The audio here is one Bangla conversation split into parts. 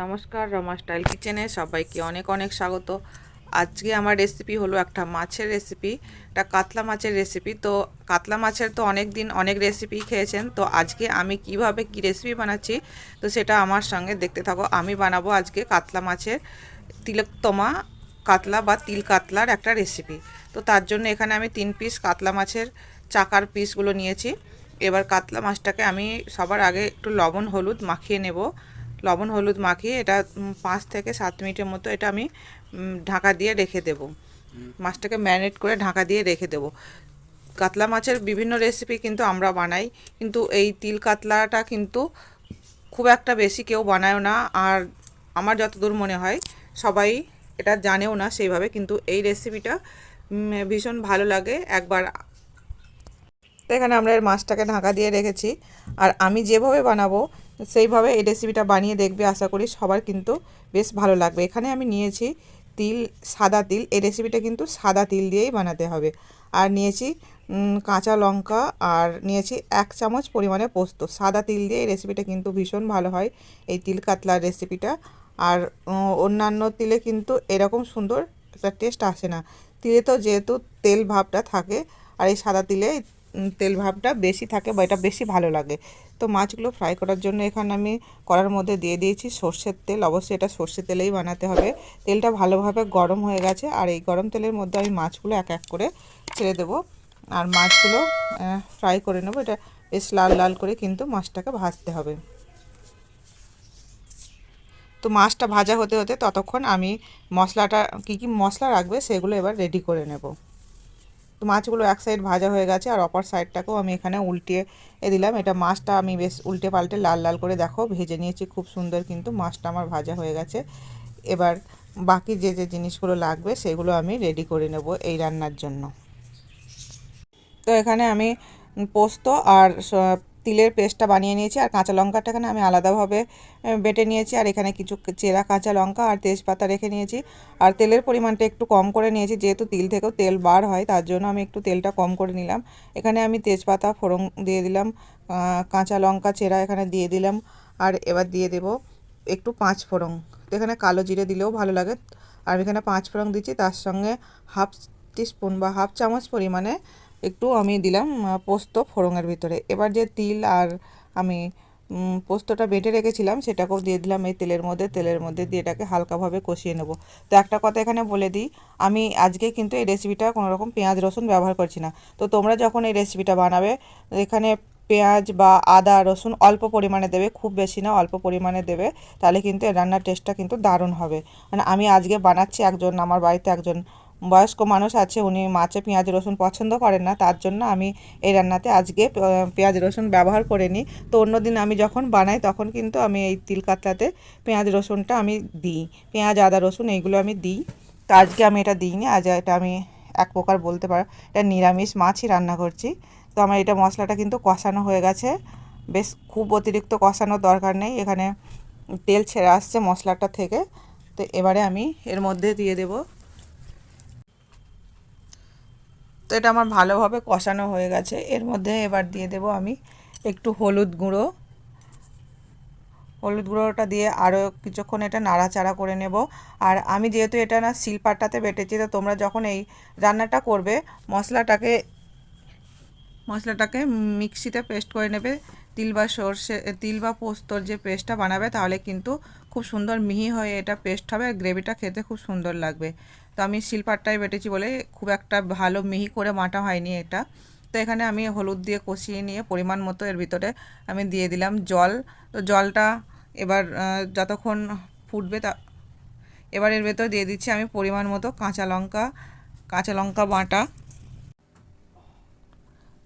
নমস্কার, রমা স্টাইল কিচেনে সবাইকে অনেক অনেক স্বাগত। আজকে আমার রেসিপি হলো একটা মাছের রেসিপি একটা কাতলা মাছের রেসিপি তো কাতলা মাছের তো অনেক দিন অনেক রেসিপি খেয়েছেন, তো আজকে আমি কীভাবে কি রেসিপি বানাচ্ছি, তো সেটা আমার সঙ্গে দেখতে থাকো। আমি বানাবো আজকে কাতলা মাছের তিলকতমা কাতলা বা তিল কাতলার একটা রেসিপি তো তার জন্য এখানে আমি তিন পিস কাতলা মাছের চাকার পিসগুলো নিয়েছি। এবার কাতলা মাছটাকে আমি সবার আগে একটু লবণ, হলুদ মাখিয়ে নেব। লবণ হলুদ মাখিয়ে এটা পাঁচ থেকে সাত মিনিটের মতো এটা আমি ঢাকা দিয়ে রেখে দেব। মাছটাকে ম্যারিনেট করে ঢাকা দিয়ে রেখে দেব। কাতলা মাছের বিভিন্ন রেসিপি কিন্তু আমরা বানাই কিন্তু এই তিল কাতলাটা কিন্তু খুব একটা বেশি কেউ বানায়ও না। আর আমার যতদূর মনে হয় সবাই এটা জানেও না সেইভাবে কিন্তু এই রেসিপিটা ভীষণ ভালো লাগে একবার। তো এখানে আমরা এর মাছটাকে ঢাকা দিয়ে রেখেছি। আর আমি যেভাবে বানাবো সেইভাবে এই রেসিপিটা বানিয়ে দেখবে, আশা করি সবার কিন্তু বেশ ভালো লাগবে। এখানে আমি নিয়েছি তিল, সাদা তিল। এই রেসিপিটা কিন্তু সাদা তিল দিয়েই বানাতে হবে। আর নিয়েছি কাঁচা লঙ্কা আর নিয়েছি এক চামচ পরিমাণে পোস্ত। সাদা তিল দিয়ে এই রেসিপিটা কিন্তু ভীষণ ভালো হয়, এই তিল কাতলার রেসিপিটা আর অন্যান্য তিলে কিন্তু এরকম সুন্দর একটা টেস্ট আসে না। তিলে তো যেহেতু তেল ভাবটা থাকে, আর এই সাদা তিলে তেল ভাবটা বেশি থাকে বা এটা বেশি ভালো লাগে। তো মাছগুলো ফ্রাই করার জন্য এখানে আমি করার মধ্যে দিয়ে দিয়েছি সর্ষের তেল। অবশ্যই এটা সর্ষের তেলেই বানাতে হবে। তেলটা ভালোভাবে গরম হয়ে গেছে আর এই গরম তেলের মধ্যে আমি মাছগুলো এক এক করে ছেড়ে দেবো। আর মাছগুলো ফ্রাই করে নেব। এটা বেশ লাল লাল করে কিন্তু মাছটাকে ভাজতে হবে। তো মাছটা ভাজা হতে হতে ততক্ষণ আমি মশলাটা, কী কী মশলা রাখবে সেগুলো এবার রেডি করে নেব। তো মাছগুলো এক সাইড ভাজা হয়ে গেছে আর অপার সাইডটাকেও আমি এখানে উল্টিয়ে দিলাম। এটা মাছটা আমি বেশ উল্টে পাল্টে লাল লাল করে দেখো, ভেজে নিয়েছি, খুব সুন্দর কিন্তু মাছটা আমার ভাজা হয়ে গেছে। এবার বাকি যে যে জিনিসগুলো লাগবে সেগুলো আমি রেডি করে নেব এই রান্নার জন্য। তো এখানে আমি পোস্ত আর তিলের পেস্টটা বানিয়ে নিয়েছি আর কাঁচা লঙ্কাটা এখানে আমি আলাদাভাবে বেটে নিয়েছি আর এখানে কিছু চেরা কাঁচা লঙ্কা আর তেজপাতা রেখে নিয়েছি। আর তেলের পরিমাণটা একটু কম করে নিয়েছি, যেহেতু তিল থেকেও তেল বার হয়, তার জন্য আমি একটু তেলটা কম করে নিলাম। এখানে আমি তেজপাতা, ফোড়ন দিয়ে দিলাম কাঁচা লঙ্কা, চেরা এখানে দিয়ে দিলাম আর এবার দিয়ে দেব একটু পাঁচ ফোড়ন। তো এখানে কালো জিরে দিলেও ভালো লাগে। আর এখানে পাঁচ ফোড়ন দিচ্ছি, তার সঙ্গে হাফ টিস্পুন বা হাফ চামচ পরিমাণে একটু আমি দিলাম পোস্ত ফোড়নের ভিতরে। এবার যে তিল আর আমি পোস্তটা বেটে রেখেছিলাম, সেটাকেও দিয়ে দিলাম এই তেলের মধ্যে। তেলের মধ্যে দিয়ে এটাকে হালকাভাবে কষিয়ে নেব। তো একটা কথা এখানে বলে দিই, আমি আজকে কিন্তু এই রেসিপিটা কোনো রকম পেঁয়াজ, রসুন ব্যবহার করছি না। তো তোমরা যখন এই রেসিপিটা বানাবে, এখানে পেঁয়াজ বা আদা, রসুন অল্প পরিমাণে দেবে, খুব বেশি না, অল্প পরিমাণে দেবে, তাহলে কিন্তু রান্নার টেস্টটা কিন্তু দারুণ হবে। মানে আমি আজকে বানাচ্ছি, একজন, আমার বাড়িতে একজন বয়স্ক মানুষ আছে, উনি মাছে পেঁয়াজ, রসুন পছন্দ করেন না, তার জন্য আমি এই রান্নাতে আজকে পেঁয়াজ, রসুন ব্যবহার করে নিই তো অন্যদিন আমি যখন বানাই, তখন কিন্তু আমি এই তিল কাতলাতে পেঁয়াজ, রসুনটা আমি দিই। পেঁয়াজ, আদা, রসুন এইগুলো আমি দিই। তো আজকে আমি এটা দিইনি, আজ এটা আমি এক প্রকার বলতে পারো, এটা নিরামিষ মাছই রান্না করছি। তো আমার এটা মশলাটা কিন্তু কষানো হয়ে গেছে। বেশ খুব অতিরিক্ত কষানোর দরকার নেই, এখানে তেল ছেড়ে আসছে মশলাটা থেকে। তো এবারে আমি এর মধ্যে দিয়ে দেবো তো এটা আমার ভালোভাবে কষানো হয়ে গেছে। এর মধ্যে এবার দিয়ে দেব আমি একটু হলুদ গুঁড়ো। হলুদ গুঁড়োটা দিয়ে আরও কিছুক্ষণ এটা নাড়াচাড়া করে নেব। আর আমি যেহেতু এটা না শিলপাটাতে বেটেছি, তো তোমরা যখন এই রান্নাটা করবে, মশলাটাকে মশলাটাকে মিক্সিতে পেস্ট করে নেবে। তিল বা সর্ষে তিল বা পোস্তর যে পেস্টটা বানাবে, তাহলে কিন্তু খুব সুন্দর মিহি হয়ে এটা পেস্ট হবে আর গ্রেভিটা খেতে খুব সুন্দর লাগবে। তো আমি শিলপাটটায় বেটেছি বলে খুব একটা ভালো মিহি করে মাটা হয়নি এটা। তো এখানে আমি হলুদ দিয়ে কষিয়ে নিয়ে পরিমাণ মতো এর ভিতরে আমি দিয়ে দিলাম জল। তো জলটা এবার যতক্ষণ ফুটবে তা, এবার এর ভেতর দিয়ে দিচ্ছি আমি পরিমাণ মতো কাঁচা লঙ্কা কাঁচা লঙ্কা বাটা।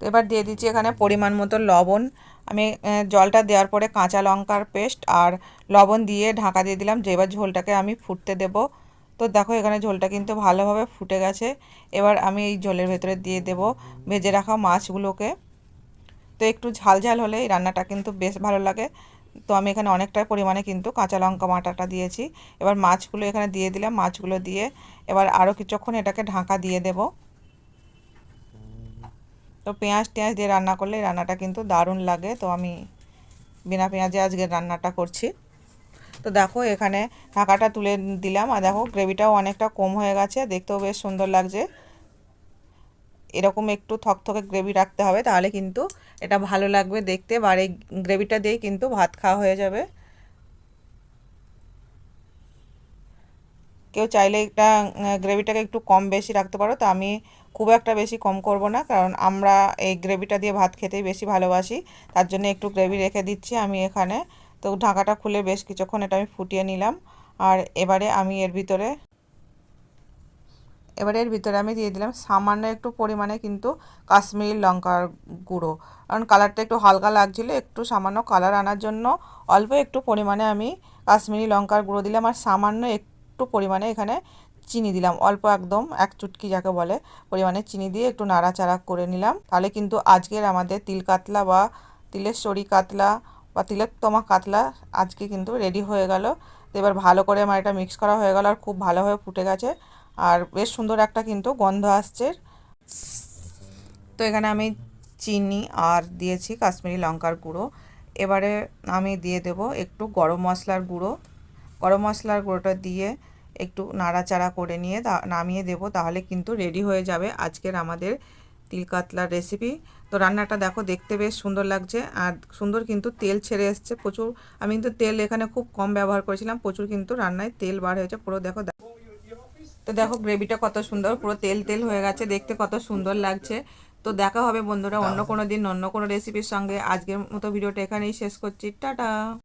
তো এবার দিয়ে দিচ্ছি এখানে পরিমাণ মতো লবণ। আমি জলটা দেওয়ার পরে কাঁচা লঙ্কার পেস্ট আর লবণ দিয়ে ঢাকা দিয়ে দিলাম। যে এবার ঝোলটাকে আমি ফুটতে দেব। তো দেখো এখানে ঝোলটা কিন্তু ভালোভাবে ফুটে গেছে। এবার আমি এই ঝোলের ভেতরে দিয়ে দেব ভেজে রাখা মাছগুলোকে। তো একটু ঝাল ঝাল হলে এই রান্নাটা কিন্তু বেশ ভালো লাগে। তো আমি এখানে অনেকটাই পরিমাণে কিন্তু কাঁচা লঙ্কা মাটাটা দিয়েছি। এবার মাছগুলো এখানে দিয়ে দিলাম। মাছগুলো দিয়ে এবার আরও কিছুক্ষণ এটাকে ঢাকা দিয়ে দেবো। তো পেঁয়াজ টেঁয়াজ দিয়ে রান্না করলে রান্নাটা কিন্তু দারুণ লাগে। তো আমি বিনা পেঁয়াজে আজকে রান্নাটা করছি। তো দেখো এখানে ঢাকাটা তুলে দিলাম আর দেখো গ্রেভিটাও অনেকটা কম হয়ে গেছে, দেখতেও বেশ সুন্দর লাগছে। এরকম একটু থকথকে গ্রেভি রাখতে হবে, তাহলে কিন্তু এটা ভালো লাগবে দেখতে। আর গ্রেভিটা দিয়েই কিন্তু ভাত খাওয়া হয়ে যাবে। কেউ চাইলে এটা গ্রেভিটাকে একটু কম বেশি রাখতে পারো। তো আমি খুব একটা বেশি কম করব না, কারণ আমরা এই গ্রেভিটা দিয়ে ভাত খেতেই বেশি ভালোবাসি। তার জন্য একটু গ্রেভি রেখে দিচ্ছি আমি এখানে। তো ঢাকাটা খুলে বেশ কিছুক্ষণ এটা আমি ফুটিয়ে নিলাম। আর এবারে আমি এর ভিতরে, এবারে এর ভিতরে আমি দিয়ে দিলাম সামান্য একটু পরিমাণে কিন্তু কাশ্মীরি লঙ্কার গুঁড়ো। কারণ কালারটা একটু হালকা লাগছিল, একটু সামান্য কালার আনার জন্য অল্প একটু পরিমাণে আমি কাশ্মীরি লঙ্কার গুঁড়ো দিলাম। আর সামান্য একটু পরিমাণে এখানে চিনি দিলাম। অল্প একদম, এক চুটকি যাকে বলে, পরিমাণে চিনি দিয়ে একটু নাড়াচাড়া করে নিলাম। তাহলে কিন্তু আজকের আমাদের তিল কাতলা বা তিলের সরি কাতলা বা তিলোত্তমা কাতলা আজকে কিন্তু রেডি হয়ে গেল। এবার ভালো করে আমার এটা মিক্স করা হয়ে গেল আর খুব ভালোভাবে ফুটে গেছে। আর বেশ সুন্দর একটা কিন্তু গন্ধ আসছে। তো এখানে আমি চিনি আর দিয়েছি কাশ্মীরি লঙ্কার গুঁড়ো। এবারে আমি দিয়ে দেব একটু গরম মশলার গুঁড়ো। গরম মশলার গুঁড়োটা দিয়ে একটু নাড়াচাড়া করে নিয়ে নামিয়ে দেব, তাহলে কিন্তু রেডি হয়ে যাবে আজকের আমাদের তিল কাতলার রেসিপি তো রান্নাটা দেখো, দেখতে বেশ সুন্দর লাগছে আর সুন্দর কিন্তু তেল ছেড়ে এসছে, প্রচুর, আমি কিন্তু তেল এখানে খুব কম ব্যবহার করেছিলাম, প্রচুর কিন্তু রান্নায় তেল বার হয়েছে, পুরো দেখো তো দেখো গ্রেভিটা কত সুন্দর, পুরো তেল তেল হয়ে গেছে, দেখতে কত সুন্দর লাগছে। তো দেখা হবে বন্ধুরা অন্য কোনো দিন, অন্য কোনো রেসিপির সঙ্গে। আজকের মতো ভিডিওটা এখানেই শেষ করছি, টাটা!